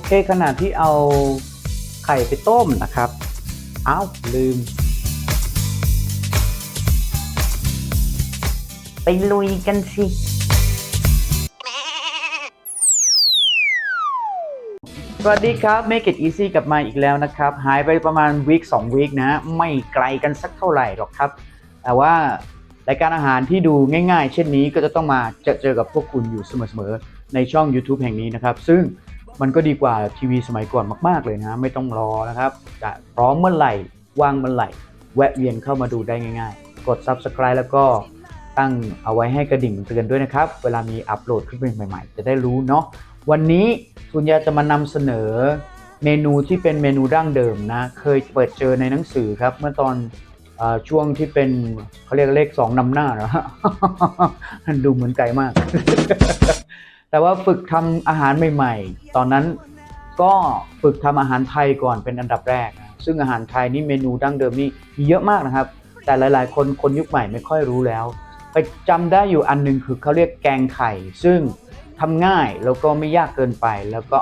โอเคขณะที่เอาไข่ไปต้มนะครับ อ้าวลืม ไปลุยกันสิสวัสดีครับ Make it easy กลับมาอีกแล้วนะครับ หายไปประมาณวีค2วีคนะไม่ไกลกันสักเท่าไหร่หรอกครับ แต่ว่ารายการอาหารที่ดูง่ายๆ เช่นนี้ก็จะต้องมาเจอเจอกับพวกคุณอยู่เสมอๆ ในช่อง YouTube แห่งนี้นะครับ ซึ่ง มันก็ดีกว่าทีวีสมัยก่อนมากๆเลยนะ ไม่ต้องรอนะครับจะพร้อมเมื่อไหร่ว่างเมื่อไหร่ แวะเวียนเข้ามาดูได้ง่าย ๆ กด Subscribe แล้วก็ตั้งเอาไว้ให้กระดิ่งเตือนด้วยนะครับ เวลามีอัปโหลดขึ้นเป็นใหม่ๆ จะได้รู้เนาะวันนี้คุณยาจะมานำเสนอเมนูที่เป็นเมนูดั้งเดิมนะ เคยเปิดเจอในหนังสือครับ เมื่อตอนออช่วงที่เป็นเขาเรียกเลขสองนำหน้านะดูเหมือนไกลมาก แต่ว่าฝึกทำอาหารใหม่ๆ ตอนนั้นก็ฝึกทำอาหารไทยก่อนเป็นอันดับแรกนะซึ่งอาหารไทยนี่เมนูดั้งเดิมนี่มีเยอะมากนะครับ แต่หลายๆ คนคนยุคใหม่ไม่ค่อยรู้แล้วไปจำได้อยู่อันหนึงคือเขาเรียกแกงไข่ ซึ่งทำง่ายแล้วก็ไม่ยากเกินไปแล้วก็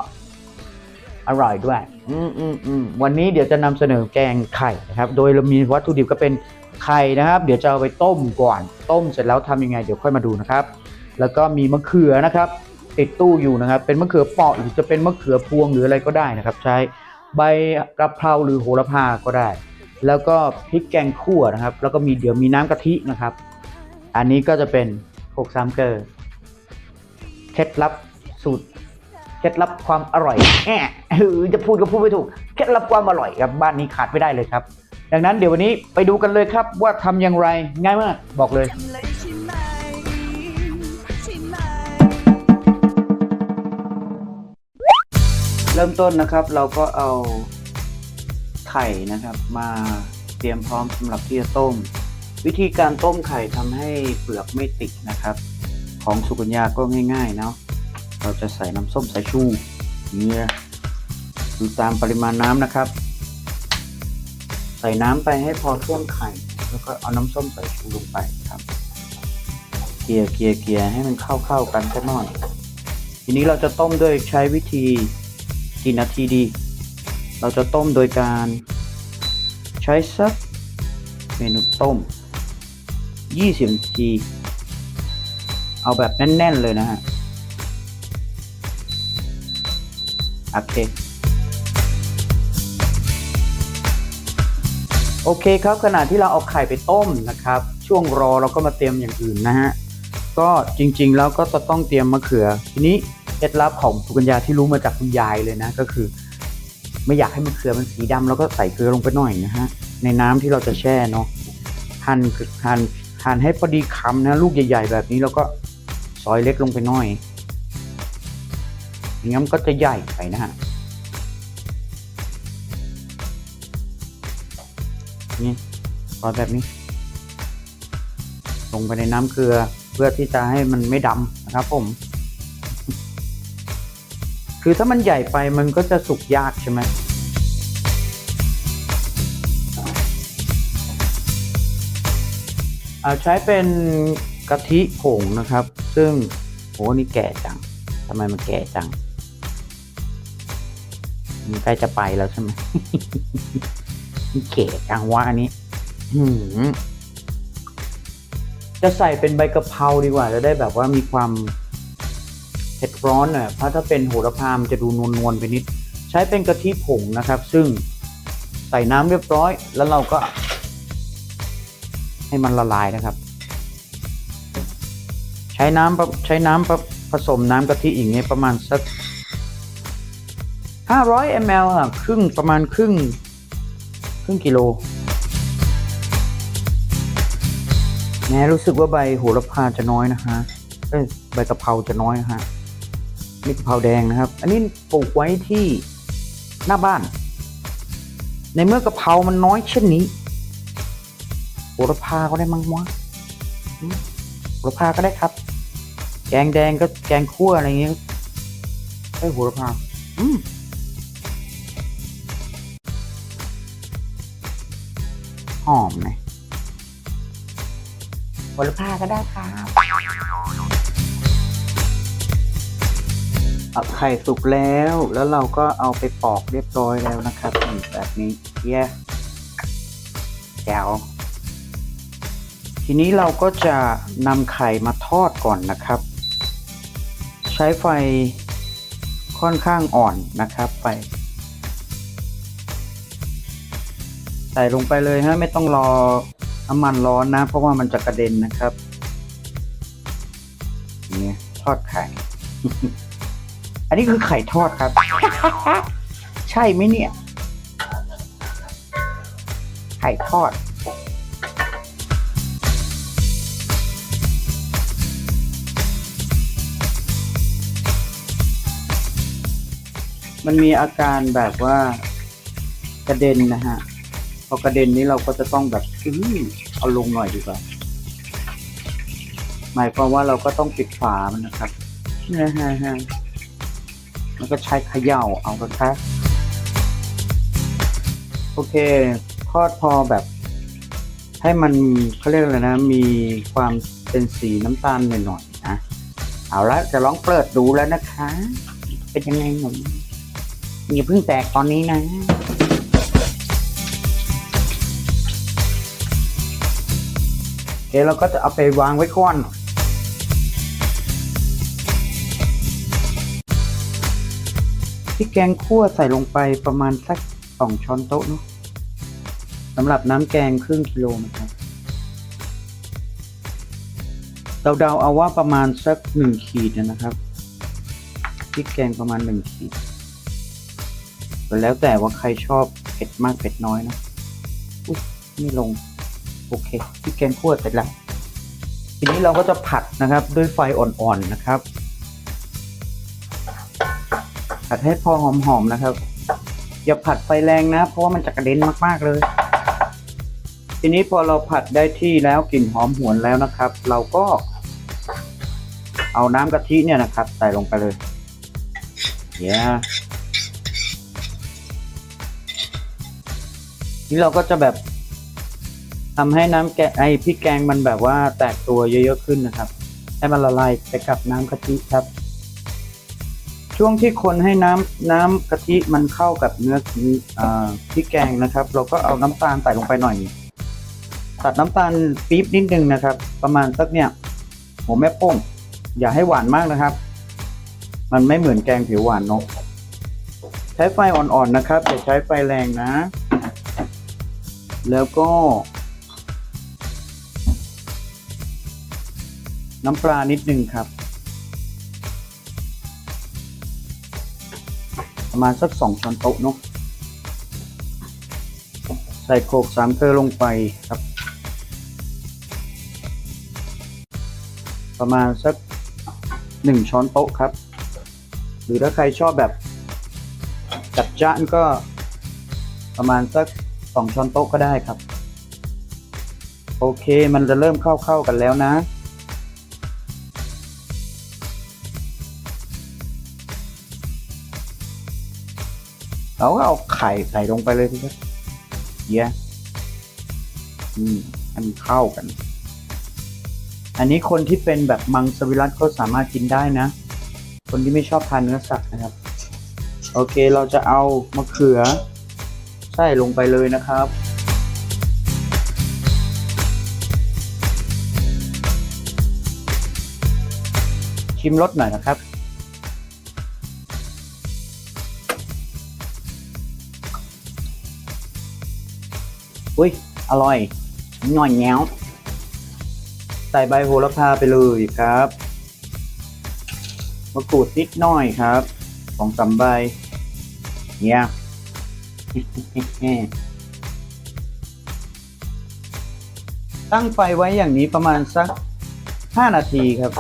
อร่อยด้วยอืมอืมอืมวันนี้เดี๋ยวจะนำเสนอแกงไข่นะครับ โดยเรามีวัตถุดิบก็เป็นไข่นะครับ เดี๋ยวจะเอาไปต้มก่อน ต้มเสร็จแล้วทำยังไง เดี๋ยวค่อยมาดูนะครับ แล้วก็มีมะเขือนะครับ ติดตู้อยู่นะครับ เป็นมะเขือเปราะหรือจะเป็นมะเขือพวงหรืออะไรก็ได้นะครับ ใช้ใบกระเพราหรือโหระพาก็ได้ แล้วก็พริกแกงคั่วนะครับ แล้วก็มีเดี๋ยวมีน้ำกะทินะครับ อันนี้ก็จะเป็นโคกสามเกลอเคล็ดลับสูตรเคล็ดลับความอร่อยแอะจะพูดก็พูดไม่ถูกเคล็ดลับความอร่อยครับบ้านนี้ขาดไม่ได้เลยครับ ดังนั้นเดี๋ยววันนี้ไปดูกันเลยครับว่าทำอย่างไรง่ายมากบอกเลย เริ่มต้นนะครับเราก็เอาไข่นะครับ มาเตรียมพร้อมสำหรับที่จะต้ม วิธีการต้มไข่ทำให้เปลือกไม่ติดนะครับ ของสุกัญญาก็ง่ายๆเนาะเราจะใส่น้ำส้มสายชูเนี่ยดูตามปริมาณน้ำนะครับ ใส่น้ำไปให้พอท่วมไข่ แล้วก็เอาน้ำส้มสายชูลงไปครับเกลี่ยเกลี่ยเกลี่ยให้มันเข้าๆกันสักหน่อย ทีนี้เราจะต้มด้วยใช้วิธี กี่นาทีดี เราจะต้มโดยการใช้สักเมนูต้ม 20นาที เอาแบบแน่น ๆ เลยนะฮะ โอเค โอเคครับขณะที่เราเอาไข่ไปต้มนะครับ ช่วงรอเราก็มาเตรียมอย่างอื่นนะฮะ ก็จริงๆแล้วก็จะต้องเตรียมมะเขือ ทีนี้ เคล็ดลับของสุกัญญาที่รู้มาจากคุณยายเลยนะก็คือ ไม่อยากให้มะเขือมันสีดำเราก็ใส่เกลือลงไปหน่อยนะฮะในน้ำที่เราจะแช่เนาะหั่นหั่นหั่นให้พอดีคำนะลูกใหญ่ ๆ แบบนี้แล้วก็ซอยเล็กลงไปหน่อยอย่างงั้นมันก็จะใหญ่ไปนะฮะนี่ซอยแบบนี้ ลงไปในน้ำเกลือเพื่อที่จะให้มันไม่ดำนะครับผม คือถ้ามันใหญ่ไปมันก็จะสุกยากใช่ไหมอ่าใช้เป็นกะทิผงนะครับ ซึ่งโหนี่แก่จังทำไมมันแก่จังมันใกล้จะไปแล้วใช่ไหมมันแก่จังวะอันนี้จะใส่เป็นใบกะเพราดีกว่า จะได้แบบว่ามีความ เผ็ดร้อนหน่อยเพราะถ้าเป็นโหระพามจะดูนวลๆไปนิด ใช้เป็นกะทิผงนะครับ ซึ่งใส่น้ำเรียบร้อย แล้วเราก็ ให้มันละลายนะครับ ใช้น้ำปใช้น้ำปผสมน้ำกะทิอย่างเงี้ยประมาณสัก 500 ml อะครึ่งประมาณครึ่งครึ่งกิโลแม้รู้สึกว่าใบโหระพาจะน้อยนะฮะใบกะเพราจะน้อยนะฮะ นี่กะเพราแดงนะครับ อันนี้ปลูกไว้ที่หน้าบ้าน ในเมื่อกะเพรามันน้อยเช่นนี้โหระพาก็ได้มั้งวะโหระพาก็ได้ครับ แกงแดงก็แกงคั่วอะไรอย่างเงี้ยได้โหระพา อืมหอมนะโหระพาก็ได้ครับ ไข่สุกแล้วแล้วเราก็เอาไปปอกเรียบร้อยแล้วนะครับแบบนี้เย้แจ๋วทีนี้เราก็จะนำไข่มาทอดก่อนนะครับ ใช้ไฟค่อนข้างอ่อนนะครับไฟใส่ลงไปเลยฮะไม่ต้องรอน้ำมันร้อนนะ เพราะว่ามันจะกระเด็นนะครับ นี่ทอดไข่ อันนี้คือไข่ทอดครับ ใช่ไหมเนี่ย ไข่ทอด มันมีอาการแบบว่ากระเด็นนะฮะ พอกระเด็นนี้เราก็จะต้องแบบอื้อเอาลงหน่อยดีกว่า หมายความว่าเราก็ต้องปิดฝามันนะครับนะฮะฮะ แล้วก็ใช้เขย่าเอากระทะโอเค ทอดพอแบบ ให้มันเขาเรียกอะไรนะ มีความเป็นสีน้ำตาลหน่อยๆนะ เอาละจะลองเปิดดูแล้วนะคะ เป็นยังไงหนูอย่าเพิ่งแตกตอนนี้นะโอเคเราก็จะเอาไปวางไว้ก่อน พริกแกงคั่วใส่ลงไปประมาณสักสองช้อนโต๊ะเนาะสำหรับน้ำแกงครึ่งกิโลนะครับเดาๆเอาว่าประมาณสักหนึ่งขีดนะครับพริกแกงประมาณหนึ่งขีดแล้วแต่ว่าใครชอบเผ็ดมากเผ็ดน้อยนะอุ๊ยไม่ลง โอเคพริกแกงคั่วเสร็จแล้วทีนี้เราก็จะผัดนะครับด้วยไฟอ่อนๆนะครับ ผัดให้พอหอมๆนะครับ อย่าผัดไฟแรงนะ เพราะว่ามันจะกระเด็นมากๆเลย ทีนี้พอเราผัดได้ที่แล้วกลิ่นหอมหวนแล้วนะครับ เราก็ เอาน้ำกะทิเนี่ยนะครับ ใส่ลงไปเลยเย้นี่เราก็จะแบบทำให้น้ำแกงไอพริกแกงมันแบบว่าแตกตัวเยอะๆขึ้นนะครับ ให้มันละลายไปกับน้ำกะทิครับ ช่วงที่คนให้น้ำน้ำกะทิมันเข้ากับเนื้ออาพริกแกงนะครับ เราก็เอาน้ำตาลใส่ลงไปหน่อย ตัดน้ำตาลปี๊บนิดนึงนะครับ ประมาณสักเนี่ยหัวแม่โป้งอย่าให้หวานมากนะครับ มันไม่เหมือนแกงผิวหวานเนอะใช้ไฟอ่อนๆนะครับอย่าใช้ไฟแรงนะ แล้วก็ น้ำปลานิดนึงครับ ประมาณสักสองช้อนโต๊ะเนาะใส่โขกสามเกลือลงไปครับ ประมาณสักหนึ่งช้อนโต๊ะครับ หรือถ้าใครชอบแบบจัดจ้านก็ประมาณสักสองช้อนโต๊ะก็ได้ครับ โอเคมันจะเริ่มเข้าๆกันแล้วนะ เราก็เอาไข่ใส่ลงไปเลยทีครับเยี่ยอืมให้มันเข้ากัน อันนี้คนที่เป็นแบบมังสวิรัตก็สามารถกินได้นะ คนที่ไม่ชอบทานเนื้อสัตว์นะครับ โอเคเราจะเอามะเขือใส่ลงไปเลยนะครับชิมรสหน่อยนะครับ อุ้ย อร่อยหน่อยแง้ว ใส่ใบโหระพาไปเลยครับมะกรูดนิดหน่อยครับสองสามใบเนี่ยตั้งไฟไว้อย่างนี้ประมาณสัก 5 นาทีครับ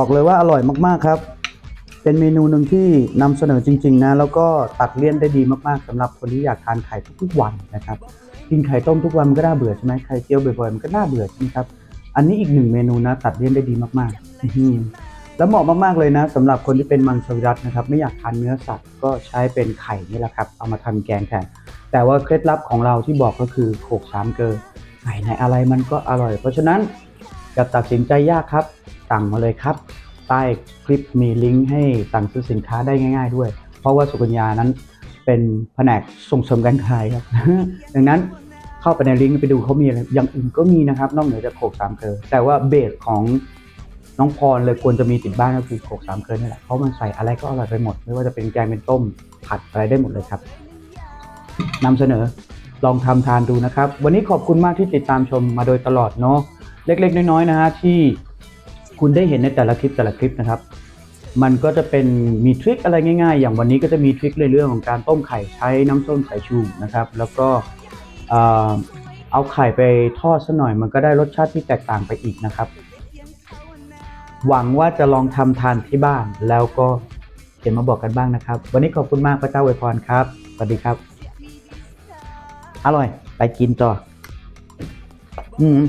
บอกเลยว่าอร่อยมากๆครับ เป็นเมนูหนึ่งที่นำเสนอจริง ๆ นะ แล้วก็ตัดเลี่ยนได้ดีมากๆสำหรับคนที่อยากทานไข่ทุกๆวันนะครับกินไข่ต้มทุกวันมันก็น่าเบื่อใช่ไหมไข่เจียวบ่อยๆมันก็น่าเบื่อใช่ไหมครับอันนี้อีกหนึ่งเมนูนะตัดเลี่ยนได้ดีมากๆแล้วเหมาะมากๆเลยนะสำหรับคนที่เป็นมังสวิรัตนะครับ ไม่อยากทานเนื้อสัตว์ก็ใช้เป็นไข่นี่แหละครับ เอามาทำแกงแทนแต่ว่าเคล็ดลับของเราที่บอกก็คือโขกสามเกลอไข่ในอะไรมันก็อร่อย เพราะฉะนั้นอย่าตัดสินใจยากครับ สั่งมาเลยครับ ใต้คลิปมีลิงก์ให้สั่งซื้อสินค้าได้ง่าย ๆ ด้วย เพราะว่าสุกัญญานั้นเป็นแผนกส่งเสริมการขายครับ ดังนั้นเข้าไปในลิงก์ไปดูเขามีอะไรอย่างอื่นก็มีนะครับ นอกเหนือจากโขกสามเกลอแต่ว่าเบสของน้องพรเลยควรจะมีติดบ้านก็คือโขกสามเกลอนี่แหละเพราะมันใส่อะไรก็อร่อยไปหมด ไม่ว่าจะเป็นแกงเป็นต้มผัดอะไรได้หมดเลยครับนำเสนอลองทำทานดูนะครับ วันนี้ขอบคุณมากที่ติดตามชมมาโดยตลอดเนาะเล็กๆ น้อยๆนะฮะที่ คุณได้เห็นในแต่ละคลิปแต่ละคลิปนะครับ มันก็จะเป็นมีทริคอะไรง่ายๆ อย่างวันนี้ก็จะมีทริคเรื่องของการต้มไข่ใช้น้ำส้มสายชูนะครับ แล้วก็เอ่อเอาไข่ไปทอดซะหน่อย มันก็ได้รสชาติที่แตกต่างไปอีกนะครับ หวังว่าจะลองทำทานที่บ้านแล้วก็เขียนมาบอกกันบ้างนะครับ วันนี้ขอบคุณมากพระเจ้าอวยพรครับ สวัสดีครับ อร่อย ไปกินต่อ อืม